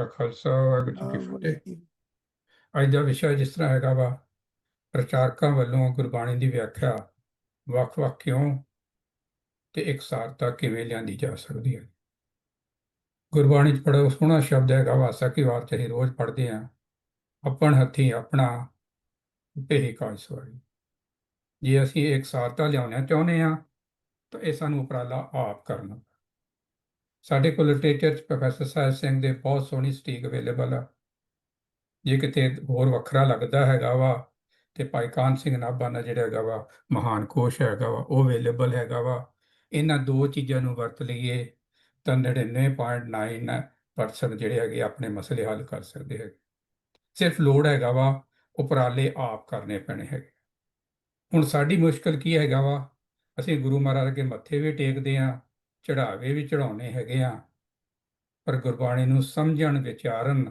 ਕਾ ਖਾਲਸਾ ਵਾਹਿਗੁਰੂ ਜੀ ਕੀ ਫਤਿਹ। ਅੱਜ ਦਾ ਵਿਸ਼ਾ ਜਿਸ ਤਰ੍ਹਾਂ ਹੈਗਾ ਵਾ ਪ੍ਰਚਾਰਕਾਂ ਵੱਲੋਂ ਗੁਰਬਾਣੀ ਦੀ ਵਿਆਖਿਆ ਵੱਖ-ਵੱਖ ਕਿਉਂ ਤੇ ਇਕਸਾਰਤਾ ਕਿਵੇਂ ਲਿਆਂਦੀ ਜਾ ਸਕਦੀ ਹੈ? ਗੁਰਬਾਣੀ 'ਚ ਬੜਾ ਸੋਹਣਾ ਸ਼ਬਦ ਹੈਗਾ ਵਾਸਾ ਕੀ ਵਾਰ ਚ ਅਸੀਂ ਰੋਜ਼ ਪੜ੍ਹਦੇ ਹਾਂ ਆਪਣ ਹੱਥੀ ਆਪਣਾ ਭੇਹੀ ਕਾਜ ਸਵਾਰੀ। ਜੇ ਅਸੀਂ ਇਕਸਾਰਤਾ ਲਿਆਉਣਾ ਚਾਹੁੰਦੇ ਹਾਂ ਤਾਂ ਇਹ ਸਾਨੂੰ ਉਪਰਾਲਾ ਆਪ ਕਰਨਾ ਸਾਡੇ ਕੋਲ ਲਿਟਰੇਚਰ 'ਚ ਪ੍ਰੋਫੈਸਰ ਸਾਹਿਬ ਸਿੰਘ ਦੇ ਬਹੁਤ ਸੋਹਣੀ ਸਟੀਕ ਅਵੇਲੇਬਲ ਆ। ਜੇ ਕਿਤੇ ਹੋਰ ਵੱਖਰਾ ਲੱਗਦਾ ਹੈਗਾ ਵਾ ਤੇ ਭਾਈ ਕਾਨ ਸਿੰਘ ਨਾਭਾ ਦਾ ਜਿਹੜਾ ਹੈਗਾ ਵਾ, ਮਹਾਨ ਕੋਸ਼ ਹੈਗਾ ਵਾ, ਉਹ ਅਵੇਲੇਬਲ ਹੈਗਾ ਵਾ। ਇਹਨਾਂ ਦੋ ਚੀਜ਼ਾਂ ਨੂੰ ਵਰਤ ਲਈਏ ਤਾਂ 99.9% ਜਿਹੜੇ ਹੈਗੇ ਆਪਣੇ ਮਸਲੇ ਹੱਲ ਕਰ ਸਕਦੇ ਹੈਗੇ। ਸਿਰਫ ਲੋੜ ਹੈਗਾ ਵਾ ਉਪਰਾਲੇ ਆਪ ਕਰਨੇ ਪੈਣੇ ਹੈਗੇ। ਹੁਣ ਸਾਡੀ ਮੁਸ਼ਕਲ ਕੀ ਹੈਗਾ ਵਾ? ਅਸੀਂ ਗੁਰੂ ਮਹਾਰਾਜ ਅੱਗੇ ਮੱਥੇ ਵੀ ਟੇਕਦੇ ਆ ਚੜਾਵੇ ਵੀ ਚੜਾਉਣੇ ਹੈਗੇ ਆ, ਪਰ ਗੁਰਬਾਣੀ ਨੂੰ ਸਮਝਣ ਵਿਚਾਰਨ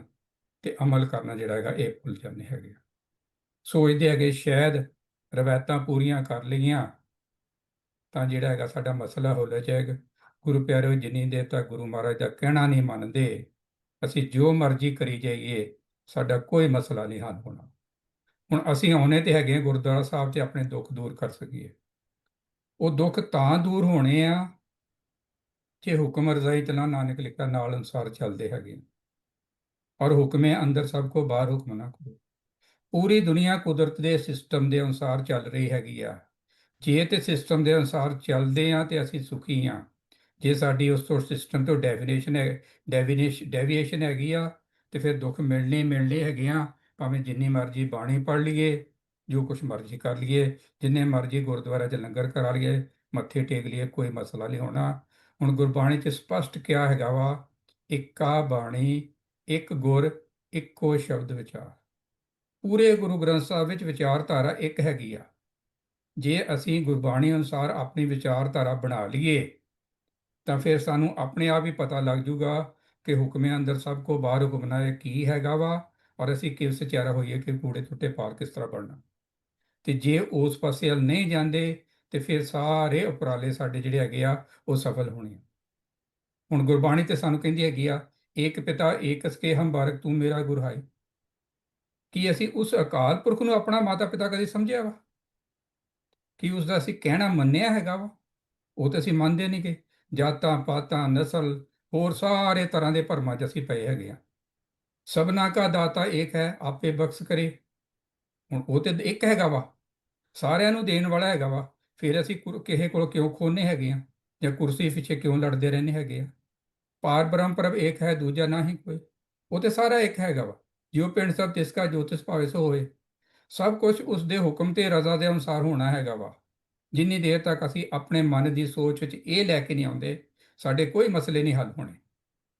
ਤੇ ਅਮਲ ਕਰਨਾ ਜਿਹੜਾ ਹੈਗਾ, ਇਹ ਭੁੱਲ ਜਾਂਦੇ ਹੈਗੇ ਆ। ਸੋਚਦੇ ਹੈਗੇ, ਸ਼ਾਇਦ ਰਵਾਇਤਾਂ ਪੂਰੀਆਂ ਕਰ ਲਈਆਂ ਤਾਂ ਜਿਹੜਾ ਹੈਗਾ ਸਾਡਾ ਮਸਲਾ ਹੋ ਜਾਏਗਾ। ਗੁਰੂ ਪਿਆਰਿਓ, ਜਿੰਨੀ ਦੇਰ ਤੱਕ ਗੁਰੂ ਮਹਾਰਾਜ ਦਾ ਕਹਿਣਾ ਨਹੀਂ ਮੰਨਦੇ, ਅਸੀਂ ਜੋ ਮਰਜ਼ੀ ਕਰੀ ਜਾਈਏ, ਸਾਡਾ ਕੋਈ ਮਸਲਾ ਨਹੀਂ ਹੱਲ ਹੋਣਾ। ਹੁਣ ਅਸੀਂ ਆਉਣੇ ਤੇ ਹੈਗੇ ਆ ਗੁਰਦੁਆਰਾ ਸਾਹਿਬ ਤੇ ਆਪਣੇ ਦੁੱਖ ਦੂਰ ਕਰ ਸਕੀਏ। ਉਹ ਦੁੱਖ ਤਾਂ ਦੂਰ ਹੋਣੇ ਆ ਜੇ ਹੁਕਮ ਰਜ਼ਾਈ ਤਲਾ ਨਾਨਕ ਲਿਖਾ ਨਾਲ ਅਨੁਸਾਰ ਚੱਲਦੇ ਹੈਗੇ ਔਰ ਹੁਕਮੇ ਅੰਦਰ ਸਭ ਕੋ, ਬਾਹਰ ਹੁਕਮ ਨਾ ਕਰੋ। ਪੂਰੀ ਦੁਨੀਆ ਕੁਦਰਤ ਦੇ ਸਿਸਟਮ ਦੇ ਅਨੁਸਾਰ ਚੱਲ ਰਹੀ ਹੈਗੀ ਆ। ਜੇ ਤੇ ਸਿਸਟਮ ਦੇ ਅਨੁਸਾਰ ਚੱਲਦੇ ਆ ਤੇ ਅਸੀਂ ਸੁਖੀ ਆ। ਜੇ ਸਾਡੀ ਉਸ ਤੋਂ ਸਿਸਟਮ ਤੋਂ ਡੈਫੀਨੇਸ਼ਨ ਹੈ ਡੈਫੀਨੇਸ਼ਨ ਡੈਵੀਏਸ਼ਨ ਹੈਗੀ ਆ, ਤੇ ਫਿਰ ਦੁੱਖ ਮਿਲਣੇ ਹੀ ਮਿਲਣੇ ਹੈਗੇ ਆ। ਭਾਵੇਂ ਜਿੰਨੀ ਮਰਜ਼ੀ ਬਾਣੀ ਪੜ੍ਹ ਲਈਏ, ਜੋ ਕੁਛ ਮਰਜ਼ੀ ਕਰ ਲਈਏ, ਜਿੰਨੇ ਮਰਜ਼ੀ ਗੁਰਦੁਆਰਾ 'ਚ ਲੰਗਰ ਕਰਾ ਲਈਏ, ਮੱਥੇ ਟੇਕ ਲਈਏ, ਕੋਈ ਮਸਲਾ ਨਹੀਂ ਹੋਣਾ। ਹੁਣ ਗੁਰਬਾਣੀ 'ਚ ਸਪਸ਼ਟ ਕਿਹਾ ਹੈਗਾ ਵਾ, ਇੱਕਾ ਬਾਣੀ, ਇੱਕ ਗੁਰ, ਇੱਕੋ ਸ਼ਬਦ ਵਿਚਾਰ। ਪੂਰੇ ਗੁਰੂ ਗ੍ਰੰਥ ਸਾਹਿਬ ਵਿੱਚ ਵਿਚਾਰਧਾਰਾ ਇੱਕ ਹੈਗੀ ਆ। ਜੇ ਅਸੀਂ ਗੁਰਬਾਣੀ ਅਨੁਸਾਰ ਆਪਣੀ ਵਿਚਾਰਧਾਰਾ ਬਣਾ ਲਈਏ, ਤਾਂ ਫਿਰ ਸਾਨੂੰ ਆਪਣੇ ਆਪ ਹੀ ਪਤਾ ਲੱਗ ਜੂਗਾ ਕਿ ਹੁਕਮੇ ਅੰਦਰ ਸਭ ਕੋ ਬਾਹਰ ਹੁਕਮਨਾ ਇਹ ਕੀ ਹੈਗਾ ਵਾ, ਔਰ ਅਸੀਂ ਕਿਸ ਸਚਾਰਾ ਹੋਈਏ, ਕਿ ਕੂੜੇ ਟੁੱਟੇ ਪਾਰ ਕਿਸ ਤਰ੍ਹਾਂ ਬਣਨਾ। ਤੇ ਜੇ ਉਸ ਪਾਸੇ ਵੱਲ ਨਹੀਂ ਜਾਂਦੇ ਤੇ ਫਿਰ ਸਾਰੇ ਉਪਰਾਲੇ ਸਾਡੇ ਜਿਹੜੇ ਹੈਗੇ ਆ, ਉਹ ਸਫਲ ਹੋਣੇ ਆ। ਹੁਣ ਗੁਰਬਾਣੀ ਤੇ ਸਾਨੂੰ ਕਹਿੰਦੀ ਹੈਗੀ ਆ, ਏਕ ਪਿਤਾ ਏਕ ਸਕੇ ਹੰਬਾਰਕ ਤੂੰ ਮੇਰਾ ਗੁਰ ਹੈ ਕੀ ਅਸੀਂ ਉਸ ਅਕਾਲ ਪੁਰਖ ਨੂੰ ਆਪਣਾ ਮਾਤਾ ਪਿਤਾ ਕਦੇ ਸਮਝਿਆ ਵਾ? ਕੀ ਉਸ ਦਾ ਅਸੀਂ ਕਹਿਣਾ ਮੰਨਿਆ ਹੈਗਾ ਵਾ? ਉਹ ਤਾਂ ਅਸੀਂ ਮੰਨਦੇ ਨਹੀਂ ਕਿ ਜਾਤਾਂ ਪਾਤਾਂ ਨਸਲ, ਹੋਰ ਸਾਰੇ ਤਰ੍ਹਾਂ ਦੇ ਭਰਮਾਂ 'ਚ ਅਸੀਂ ਪਏ ਹੈਗੇ ਆ। ਸਭਨਾ ਕਾ ਦਾਤਾ ਏਕ ਹੈ, ਆਪੇ ਬਖਸ਼ ਕਰੇ। ਹੁਣ ਉਹ ਤੇ ਇੱਕ ਹੈਗਾ ਵਾ। ਸਾਰਿਆਂ ਨੂੰ ਦੇਣ ਵਾਲਾ ਹੈਗਾ ਵਾ। ਫਿਰ ਅਸੀਂ ਕੁਰ- ਕਿਸੇ ਕੋਲ ਕਿਉਂ ਖੋਨੇ ਹੈਗੇ ਆ ਜਾਂ ਕੁਰਸੀ ਪਿੱਛੇ ਕਿਉਂ ਲੜਦੇ ਰਹਿੰਦੇ ਹੈਗੇ ਆ ਪਾਰ ਬ੍ਰਹਮ ਪ੍ਰਭ ਇੱਕ ਹੈ, ਦੂਜਾ ਨਹੀਂ ਕੋਈ। ਉਹ ਤੇ ਸਾਰਾ ਇੱਕ ਹੈਗਾ ਵਾ। ਜਿਉ ਪਿੰਡ ਸਭ ਤਿਸ ਕਾ ਜੋਤਿਸ ਭਾਵੇ ਸੋ ਹੋਏ। ਸਭ ਕੁਝ ਉਸ ਦੇ ਹੁਕਮ ਤੇ ਰਜ਼ਾ ਦੇ ਅਨੁਸਾਰ ਹੋਣਾ ਹੈਗਾ ਵਾ। ਜਿੰਨੀ ਦੇਰ ਤੱਕ ਅਸੀਂ ਆਪਣੇ ਮਨ ਦੀ ਸੋਚ ਵਿੱਚ ਇਹ ਲੈ ਕੇ ਨਹੀਂ ਆਉਂਦੇ, ਸਾਡੇ ਕੋਈ ਮਸਲੇ ਨਹੀਂ ਹੱਲ ਹੋਣੇ।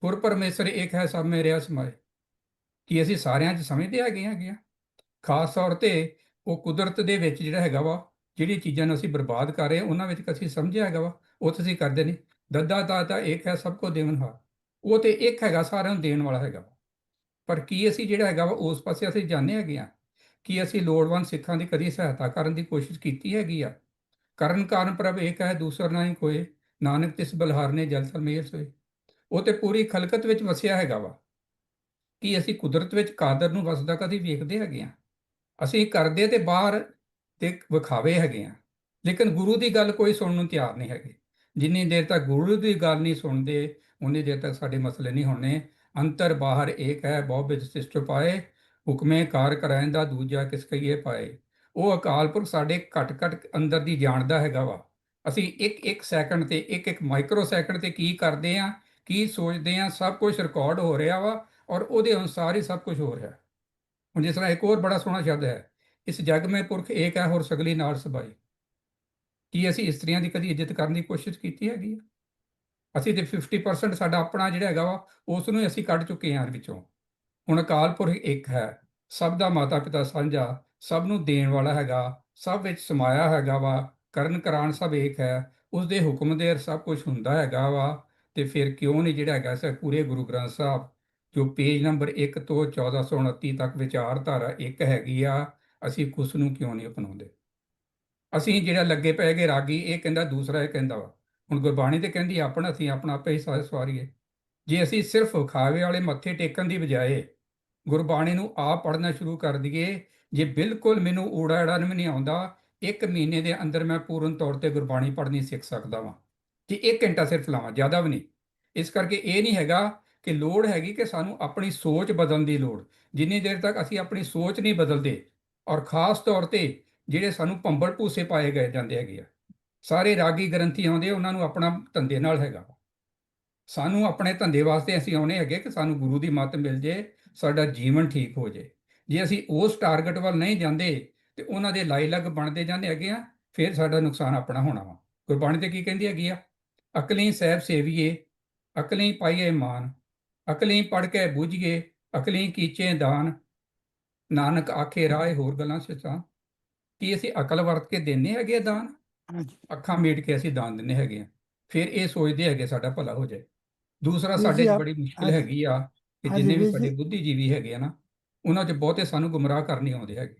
ਗੁਰ ਪਰਮੇਸ਼ਰ ਇੱਕ ਹੈ, ਸਭ ਮੇ ਰਿਹਾ ਸਮਾਏ। ਕੀ ਅਸੀਂ ਸਾਰਿਆਂ 'ਚ ਸਮਝਦੇ ਹੈਗੇ ਹੈਗੇ ਆ ਖਾਸ ਤੌਰ ਤੇ ਉਹ ਕੁਦਰਤ ਦੇ ਵਿੱਚ ਜਿਹੜਾ ਹੈਗਾ ਵਾ ਜਿਹੜੀ ਚੀਜ਼ਾਂ ਨੂੰ ਅਸੀਂ ਬਰਬਾਦ ਕਰ ਰਹੇ ਉਹਨਾਂ ਵਿੱਚ ਅਸੀਂ ਸਮਝਿਆ ਹੈਗਾ ਵਾ, ਉਹ ਤੁਸੀਂ ਕਰਦੇ ਨਹੀਂ। ਦੱਦਾ ਦਾਤਾ ਇੱਕ ਹੈ ਸਭ ਕੋ ਦੇਵਨਹਾਰ ਉਹ ਤੇ ਇੱਕ ਹੈਗਾ ਸਾਰਿਆਂ ਨੂੰ ਦੇਣ ਵਾਲਾ ਹੈਗਾ ਵਾ। ਪਰ ਕੀ ਅਸੀਂ ਜਿਹੜਾ ਹੈਗਾ ਵਾ, ਉਸ ਪਾਸੇ ਅਸੀਂ ਜਾਣੇ ਹੈਗੇ ਆ ਕੀ ਅਸੀਂ ਲੋੜਵੰਦ ਸਿੱਖਾਂ ਦੀ ਕਦੀ ਸਹਾਇਤਾ ਕਰਨ ਦੀ ਕੋਸ਼ਿਸ਼ ਕੀਤੀ ਹੈਗੀ ਆ? ਕਰਨ ਕਾਰਨ ਪ੍ਰਭ ਇੱਕ ਹੈ ਦੂਸਰਾ ਨਹੀਂ ਕੋਏ। ਨਾਨਕ ਤਿਸ ਬਲਹਾਰ ਨੇ ਜਲ ਥਲ ਸੋਏ। ਉਹ ਤੇ ਪੂਰੀ ਖਲਕਤ ਵਿੱਚ ਵਸਿਆ ਹੈਗਾ ਵਾ। ਕੀ ਅਸੀਂ ਕੁਦਰਤ ਵਿੱਚ ਕਾਦਰ ਨੂੰ ਵਸਦਾ ਕਦੀ ਵੇਖਦੇ ਹੈਗੇ ਆ ਅਸੀਂ ਕਰਦੇ ਤੇ ਬਾਹਰ ਤੇ ਵਿਖਾਵੇ ਹੈਗੇ ਆ। ਲੇਕਿਨ ਗੁਰੂ ਦੀ ਗੱਲ ਕੋਈ ਸੁਣਨ ਨੂੰ ਤਿਆਰ ਨਹੀਂ ਹੈਗੇ। ਜਿੰਨੀ ਦੇਰ ਤੱਕ ਗੁਰੂ ਦੀ ਗੱਲ ਨਹੀਂ ਸੁਣਦੇ ਉਨੀ ਦੇਰ ਤੱਕ ਸਾਡੇ ਮਸਲੇ ਨਹੀਂ ਹੋਣੇ। ਅੰਤਰ ਬਾਹਰ ਏਕ ਹੈ ਬਹੁ ਬਿਦ ਸਿਸ਼ਟ ਪਾਏ, ਹੁਕਮੇ ਕਾਰ ਕਰਾਇਨ ਦਾ ਦੂਜਾ ਕਿਸ ਕਹੀਏ ਪਾਏ? ਉਹ ਅਕਾਲ ਪੁਰਖ ਸਾਡੇ ਘਟ ਘਟ ਅੰਦਰ ਦੀ ਜਾਣਦਾ ਹੈਗਾ ਵਾ। ਅਸੀਂ ਇੱਕ ਇੱਕ ਸੈਕਿੰਡ ਤੇ ਇੱਕ ਇੱਕ ਮਾਈਕਰੋ ਸੈਕਿੰਡ ਤੇ ਕੀ ਕਰਦੇ ਆ, ਕੀ ਸੋਚਦੇ ਆ, ਸਭ ਕੁਝ ਰਿਕਾਰਡ ਹੋ ਰਿਹਾ ਵਾ ਔਰ ਉਹਦੇ ਅਨੁਸਾਰ ਹੀ ਸਭ ਕੁਝ ਹੋ ਰਿਹਾ। ਹੁਣ ਜਿਸ ਤਰ੍ਹਾਂ ਇੱਕ ਹੋਰ ਬੜਾ ਸੋਹਣਾ ਸ਼ਬਦ ਹੈ ਇਸ ਜਗ ਮੇ ਪੁਰਖ ਏਕ ਹੈ ਹੋਰ ਸਗਲੀ ਨਾਲ ਸਬਾਈ ਕੀ ਅਸੀਂ ਇਸਤਰੀਆਂ ਦੀ ਕਦੀ ਇੱਜ਼ਤ ਕਰਨ ਦੀ ਕੋਸ਼ਿਸ਼ ਕੀਤੀ ਹੈਗੀ ਆ? ਅਸੀਂ ਤੇ 50% ਸਾਡਾ ਆਪਣਾ ਜਿਹੜਾ ਹੈਗਾ ਵਾ, ਉਸ ਨੂੰ ਹੀ ਅਸੀਂ ਕੱਢ ਚੁੱਕੇ ਹਾਂ ਵਿੱਚੋਂ। ਹੁਣ ਅਕਾਲ ਪੁਰਖ ਇੱਕ ਹੈ, ਸਭ ਦਾ ਮਾਤਾ ਪਿਤਾ ਸਾਂਝਾ, ਸਭ ਨੂੰ ਦੇਣ ਵਾਲਾ ਹੈਗਾ, ਸਭ ਵਿੱਚ ਸਮਾਇਆ ਹੈਗਾ ਵਾ, ਕਰਨ ਕਰਾਨ ਸਭ ਇੱਕ ਹੈ ਉਸ ਦੇ ਹੁਕਮ ਦੇ ਸਭ ਕੁਝ ਹੁੰਦਾ ਹੈਗਾ ਵਾ, ਤੇ ਫਿਰ ਕਿਉਂ ਨਹੀਂ ਜਿਹੜਾ ਹੈਗਾ ਸੇ ਪੂਰੇ ਗੁਰੂ ਗ੍ਰੰਥ ਸਾਹਿਬ, ਜੋ ਪੇਜ ਨੰਬਰ 1 ਤੋਂ 1429 ਤੱਕ ਵਿਚਾਰਧਾਰਾ ਇੱਕ ਹੈਗੀ ਆ ਅਸੀਂ ਕੁਸ ਨੂੰ ਕਿਉਂ ਨਹੀਂ ਅਪਣਾਉਂਦੇ? ਅਸੀਂ ਜਿਹੜਾ ਲੱਗੇ ਪਏ ਗਏ ਰਾਗੀ, ਇਹ ਕਹਿੰਦਾ, ਦੂਸਰਾ ਇਹ ਕਹਿੰਦਾ ਵਾ। ਹੁਣ ਗੁਰਬਾਣੀ ਤੇ ਕਹਿੰਦੀ, ਆਪਣਾ ਅਸੀਂ ਆਪਣਾ ਆਪੇ ਹੀ ਸਾਰੇ ਸਵਾਰੀਏ। ਜੇ ਅਸੀਂ ਸਿਰਫ ਵਿਖਾਵੇ ਵਾਲੇ ਮੱਥੇ ਟੇਕਣ ਦੀ ਬਜਾਏ ਗੁਰਬਾਣੀ ਨੂੰ ਆਪ ਪੜ੍ਹਨਾ ਸ਼ੁਰੂ ਕਰ ਦਈਏ, ਜੇ ਬਿਲਕੁਲ ਮੈਨੂੰ ਊੜਾ ਐੜਾ ਵੀ ਨਹੀਂ ਆਉਂਦਾ, ਇੱਕ ਮਹੀਨੇ ਦੇ ਅੰਦਰ ਮੈਂ ਪੂਰਨ ਤੌਰ ਤੇ ਗੁਰਬਾਣੀ ਪੜ੍ਹਨੀ ਸਿੱਖ ਸਕਦਾ ਵਾਂ। ਜੇ ਇੱਕ ਘੰਟਾ ਸਿਰਫ ਲਾਵਾਂ, ਜ਼ਿਆਦਾ ਵੀ ਨਹੀਂ। ਇਸ ਕਰਕੇ ਇਹ ਨਹੀਂ ਹੈਗਾ ਕਿ ਲੋੜ ਹੈਗੀ ਕਿ ਸਾਨੂੰ ਆਪਣੀ ਸੋਚ ਬਦਲਣ ਦੀ ਲੋੜ। ਜਿੰਨੀ ਦੇਰ ਤੱਕ ਅਸੀਂ ਆਪਣੀ ਸੋਚ ਨਹੀਂ ਬਦਲਦੇ ਔਰ ਖਾਸ ਤੌਰ ਤੇ ਜਿਹੜੇ ਸਾਨੂੰ ਭੰਬਲ ਭੂਸੇ ਪਾਏ ਗਏ ਜਾਂਦੇ ਹੈਗੇ ਆ, ਸਾਰੇ ਰਾਗੀ ਗ੍ਰੰਥੀ ਆਉਂਦੇ ਉਹਨਾਂ ਨੂੰ ਆਪਣਾ ਧੰਦੇ ਨਾਲ ਹੈਗਾ। ਸਾਨੂੰ ਆਪਣੇ ਧੰਦੇ ਵਾਸਤੇ ਅਸੀਂ ਆਉਣੇ ਹੈਗੇ ਕਿ ਸਾਨੂੰ ਗੁਰੂ ਦੀ ਮੱਤ ਮਿਲ ਜੇ, ਸਾਡਾ ਜੀਵਨ ਠੀਕ ਹੋ ਜੇ। ਜੇ ਅਸੀਂ ਉਸ ਟਾਰਗੇਟ ਵੱਲ ਨਹੀਂ ਜਾਂਦੇ ਤੇ ਉਹਨਾਂ ਦੇ ਲਾਈ ਲੱਗ ਬਣਦੇ ਜਾਂਦੇ ਹੈਗੇ ਆ, ਫਿਰ ਸਾਡਾ ਨੁਕਸਾਨ ਆਪਣਾ ਹੋਣਾ ਵਾ। ਗੁਰਬਾਣੀ ਤੇ ਕੀ ਕਹਿੰਦੀ ਹੈਗੀ ਆ? ਅਕਲੀ ਸਹਿਬ ਸੇਵੀਏ, ਅਕਲੀ ਪਾਈਏ ਮਾਨ, ਅਕਲੀ ਪੜ ਕੇ ਬੁਝੀਏ, ਅਕਲੀ ਕੀਚੇ ਦਾਨ ਨਾਨਕ ਆਖੇ ਰਾਏ ਹੋਰ ਗੱਲਾਂ ਸਿੱਚਾਂ ਕੀ ਅਸੀਂ ਅਕਲ ਵਰਤ ਕੇ ਦਿੰਨੇ ਹੈਗੇ ਆ ਦਾਨ ਅੱਖਾਂ ਮੀਟ ਕੇ ਅਸੀਂ ਦਾਨ ਦਿੰਨੇ ਹੈਗੇ ਆ ਫਿਰ ਇਹ ਸੋਚਦੇ ਹੈਗੇ ਸਾਡਾ ਭਲਾ ਹੋ ਜਾਏ ਦੂਸਰਾ ਸਾਡੇ ਬੜੀ ਮੁਸ਼ਕਿਲ। ਹੈਗੀ ਆ ਕਿ ਜਿੰਨੇ ਵੀ ਸਾਡੇ। ਬੁੱਧੀਜੀਵੀ ਹੈਗੇ ਆ ਨਾ ਉਹਨਾਂ 'ਚ ਬਹੁਤੇ ਸਾਨੂੰ ਗੁੰਮਰਾਹ ਕਰਨੀ ਆਉਂਦੇ ਹੈਗੇ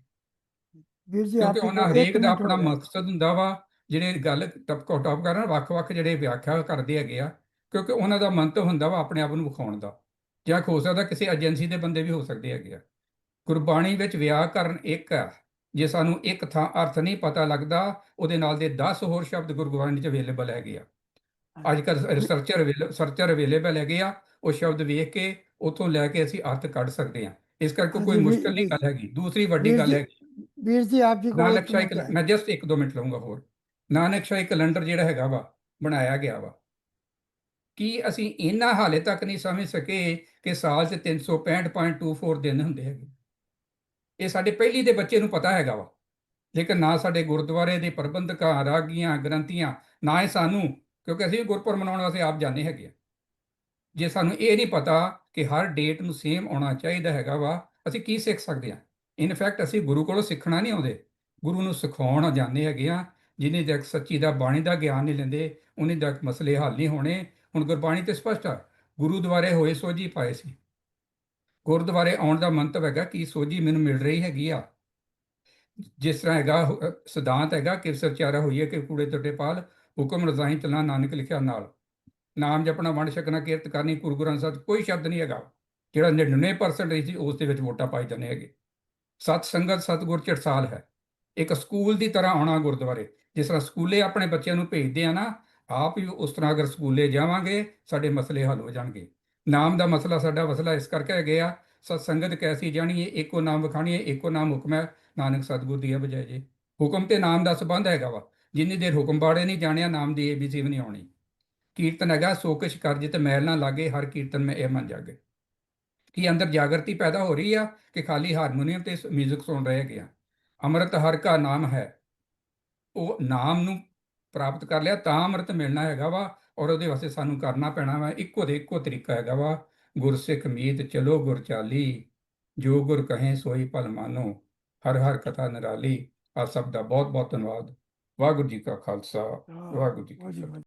ਵੀਰ ਜੀ ਆਪ ਉਹਨਾਂ ਹਰੇਕ ਦਾ ਆਪਣਾ। ਮਕਸਦ ਹੁੰਦਾ ਵਾ ਜਿਹੜੇ ਗੱਲ ਟਪਕੋ ਟਪ ਕਰਨ ਵੱਖ-ਵੱਖ ਜਿਹੜੇ ਵਿਆਖਿਆ ਕਰਦੇ ਹੈਗੇ ਆ ਕਿਉਂਕਿ ਉਹਨਾਂ ਦਾ ਮੰਤਵ ਹੁੰਦਾ ਵਾ ਆਪਣੇ ਆਪ ਨੂੰ ਵਿਖਾਉਣ ਦਾ ਜਾਂ ਹੋ ਸਕਦਾ ਕਿਸੇ ਏਜੰਸੀ ਦੇ ਬੰਦੇ ਵੀ ਹੋ ਸਕਦੇ ਹੈਗੇ ਆ ਗੁਰਬਾਣੀ ਵਿੱਚ ਵਿਆਕਰਨ ਇੱਕ ਹੈ। ਜੇ ਸਾਨੂੰ ਇੱਕ ਥਾਂ ਅਰਥ ਨਹੀਂ ਪਤਾ ਲੱਗਦਾ ਉਹਦੇ ਨਾਲ ਦੇ 10 ਹੋਰ ਸ਼ਬਦ ਗੁਰਬਾਣੀ 'ਚ ਅਵੇਲੇਬਲ ਹੈਗੇ ਆ। ਅੱਜ ਕੱਲ੍ਹ ਰਿਸਰਚਰ ਸਰਚਰ ਅਵੇਲੇਬਲ ਹੈਗੇ ਆ ਉਹ ਸ਼ਬਦ ਵੇਖ ਕੇ ਉਥੋਂ ਲੈ ਕੇ ਅਸੀਂ ਅਰਥ ਕੱਢ ਸਕਦੇ ਆ ਇਸ ਕਰਕੇ ਕੋਈ ਮੁਸ਼ਕਲ ਨਹੀਂ ਗੱਲ ਹੈਗੀ। ਦੂਸਰੀ ਵੱਡੀ ਗੱਲ ਹੈ ਵੀਰ ਜੀ ਆਪ ਜੀ ਕੋਲ ਨਾਨਕ ਸ਼ਾਹੀ ਕੈਲੰ-। ਮੈਂ ਜਸਟ ਇੱਕ ਦੋ ਮਿੰਟ ਲਵਾਂਗਾ ਹੋਰ। ਨਾਨਕ ਸ਼ਾਹੀ ਕੈਲੰਡਰ ਜਿਹੜਾ ਹੈਗਾ ਵਾ ਬਣਾਇਆ ਗਿਆ ਵਾ। ਕੀ ਅਸੀਂ ਇਹਨਾਂ ਹਾਲੇ ਤੱਕ ਨਹੀਂ ਸਮਝ ਸਕੇ ਕਿ ਸਾਲ 'ਚ 365.24 ਦਿਨ ਹੁੰਦੇ ਹੈਗੇ। ਇਹ ਸਾਡੇ ਪਹਿਲੀ ਦੇ ਬੱਚੇ ਨੂੰ ਪਤਾ ਹੈਗਾ ਵਾ। ਲੇਕਿਨ ਨਾ ਸਾਡੇ ਗੁਰਦੁਆਰੇ ਦੇ ਪ੍ਰਬੰਧਕਾਂ, ਰਾਗੀਆਂ, ਗ੍ਰੰਥੀਆਂ, ਨਾ ਹੀ ਸਾਨੂੰ, ਕਿਉਂਕਿ ਅਸੀਂ ਵੀ ਗੁਰਪੁਰਬ ਮਨਾਉਣ ਵਾਸਤੇ ਆਪ ਜਾਂਦੇ ਹੈਗੇ ਆ। ਜੇ ਸਾਨੂੰ ਇਹ ਨਹੀਂ ਪਤਾ ਕਿ ਹਰ ਡੇਟ ਨੂੰ ਸੇਮ ਆਉਣਾ ਚਾਹੀਦਾ ਹੈਗਾ ਵਾ, ਅਸੀਂ ਕੀ ਸਿੱਖ ਸਕਦੇ ਆ? ਇਨਫੈਕਟ ਅਸੀਂ ਗੁਰੂ ਕੋਲੋਂ ਸਿੱਖਣਾ ਨਹੀਂ ਆਉਂਦੇ। ਗੁਰੂ ਨੂੰ ਸਿਖਾਉਣ ਜਾਂਦੇ ਹੈਗੇ ਆ, ਜਿਨੇ ਤੱਕ ਸੱਚੀ ਦਾ ਬਾਣੀ ਦਾ ਗਿਆਨ ਨਹੀਂ ਲੈਂਦੇ, ਉਹਨੇ ਤੱਕ ਮਸਲੇ ਹੱਲ ਨਹੀਂ ਹੋਣੇ। ਹੁਣ ਗੁਰਬਾਣੀ ਤੇ ਸਪਸ਼ਟ ਆ ਗੁਰੂ ਦੁਆਰੇ ਹੋਏ ਸੋਝੀ ਪਾਏ ਸੀ। ਗੁਰਦੁਆਰੇ ਆਉਣ ਦਾ ਮੰਤਵ ਹੈਗਾ ਕਿ ਸੋਝੀ ਮੈਨੂੰ ਮਿਲ ਰਹੀ ਹੈਗੀ ਆ। ਜਿਸ ਤਰ੍ਹਾਂ ਹੈਗਾ ਸਿਧਾਂਤ ਹੈਗਾ ਕਿ ਸਰਚਾਰਾ ਹੋਈਏ ਕਿ ਕੂੜੇ ਟੁੱਟੇ ਪਾਲ, ਹੁਕਮ ਰਜ਼ਾਈ ਚਲਣਾ ਨਾਨਕ ਲਿਖਿਆ ਨਾਲ। ਨਾਮ ਜਪਣਾ, ਵੰਡ ਛਕਣਾ, ਕੀਰਤ ਕਰਨੀ, ਗੁਰੂ ਗ੍ਰੰਥ ਸਾਹਿਬ, ਕੋਈ ਸ਼ਬਦ ਨਹੀਂ ਹੈਗਾ। ਜਿਹੜਾ 99% ਸੀ, ਉਸ ਦੇ ਵਿੱਚ ਵੋਟਾਂ ਪਾਈ ਜਾਂਦੇ ਹੈਗੇ। ਸਤ ਸੰਗਤ ਸਤਿਗੁਰ ਚੜਸਾਲ ਹੈ। ਇੱਕ ਸਕੂਲ ਦੀ ਤਰ੍ਹਾਂ ਆਉਣਾ ਗੁਰਦੁਆਰੇ। ਜਿਸ ਤਰ੍ਹਾਂ ਸਕੂਲੇ ਆਪਣੇ ਬੱਚਿਆਂ ਨੂੰ ਭੇਜਦੇ ਆ ਨਾ, ਆਪ ਵੀ ਉਸ ਤਰ੍ਹਾਂ ਅਗਰ ਸਕੂਲੇ ਜਾਵਾਂਗੇ, ਸਾਡੇ ਮਸਲੇ ਹੱਲ ਹੋ ਜਾਣਗੇ। ਨਾਮ ਦਾ ਮਸਲਾ ਸਾਡਾ ਮਸਲਾ ਇਸ ਕਰਕੇ ਹੈਗੇ ਆ, ਸਤ ਸੰਗਤ ਕੈਸੀ ਜਾਣੀਏ ਇੱਕੋ ਨਾਮ ਵਖਾਣੀਏ ਇੱਕੋ ਨਾਮ ਹੁਕਮ ਹੈ, ਨਾਨਕ ਸਤਿਗੁਰ ਦੀ ਹੈ ਬਜਾਏ ਜੀ। ਹੁਕਮ ਤੇ ਨਾਮ ਦਾ ਸੰਬੰਧ ਹੈਗਾ ਵਾ, ਜਿੰਨੀ ਦੇਰ ਹੁਕਮ ਬਾੜੇ ਨਹੀਂ ਜਾਣਿਆ, ਨਾਮ ਦੀ ਏਬੀਸੀ ਵੀ ਨਹੀਂ ਆਉਣੀ। ਕੀਰਤਨ ਹੈਗਾ ਸੋਕਸ਼ ਕਿਛ ਕਰ ਮੈਲ ਨਾ ਲਾਗੇ, ਹਰ ਕੀਰਤਨ ਮੈਂ ਇਹ ਮਨ ਜਾਗੇ। ਕਿ ਅੰਦਰ ਜਾਗਰਤੀ ਪੈਦਾ ਹੋ ਰਹੀ ਆ, ਕਿ ਖਾਲੀ ਹਾਰਮੋਨੀਅਮ ਤੇ 뮤직 ਸੁਣ ਰਹੇ ਹੈਗੇ ਆ। ਅੰਮ੍ਰਿਤ ਹਰ ਕਾ ਨਾਮ ਹੈ। ਉਹ ਨਾਮ ਨੂੰ ਪ੍ਰਾਪਤ ਕਰ ਲਿਆ, ਤਾਂ ਅੰਮ੍ਰਿਤ ਮਿਲਣਾ ਹੈਗਾ ਵਾ ਔਰ ਉਹਦੇ ਵਾਸਤੇ ਸਾਨੂੰ ਕਰਨਾ ਪੈਣਾ ਵਾ ਇੱਕੋ ਦੇ ਇੱਕੋ ਤਰੀਕਾ ਹੈਗਾ ਵਾ। ਗੁਰਸਿੱਖ ਮੀਤ ਚਲੋ ਗੁਰ ਚਾਲੀ ਜੋ ਗੁਰ ਕਹੇ ਸੋਈ ਭਲ ਮਾਨੋ ਹਰ ਹਰ ਕਥਾ ਨਿਰਾਲੀ। ਆ ਸਭ ਦਾ ਬਹੁਤ ਬਹੁਤ ਧੰਨਵਾਦ। ਵਾਹਿਗੁਰੂ ਜੀ ਕਾ ਖਾਲਸਾ ਵਾਹਿਗੁਰੂ ਜੀ ਕੀ ਫਤਿਹ।